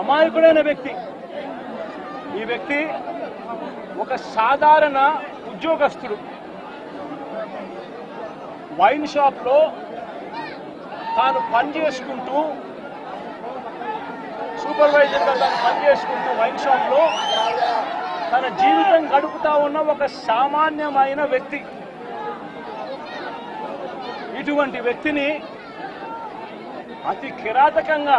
అమాయకుడైన వ్యక్తి. ఈ వ్యక్తి ఒక సాధారణ ఉద్యోగస్తుడు. వైన్ షాప్లో తాను పని చేసుకుంటూ సూపర్వైజర్గా తాను పని చేసుకుంటూ వైన్ షాప్లో తన జీవితం గడుపుతా ఉన్న ఒక సామాన్యమైన వ్యక్తి. ఇటువంటి వ్యక్తిని అతి కిరాతకంగా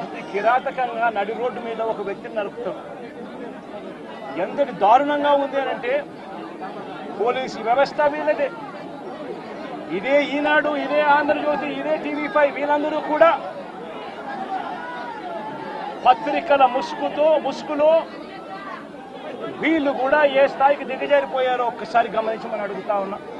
అతి కిరాతకంగా నడి రోడ్డు మీద ఒక వ్యక్తిని నరుకుతాం ఎంతటి దారుణంగా ఉంది అని అంటే పోలీసు వ్యవస్థ వీళ్ళదే ఇదే ఈనాడు ఇదే ఆంధ్రజ్యోతి ఇదే టీవీ ఫైవ్ వీళ్ళందరూ కూడా పత్రికల ముసుగుతో ముసుగులో వీళ్ళు కూడా ఏ స్థాయికి దిగజారిపోయారో ఒక్కసారి గమనించమని అడుగుతా ఉన్నా.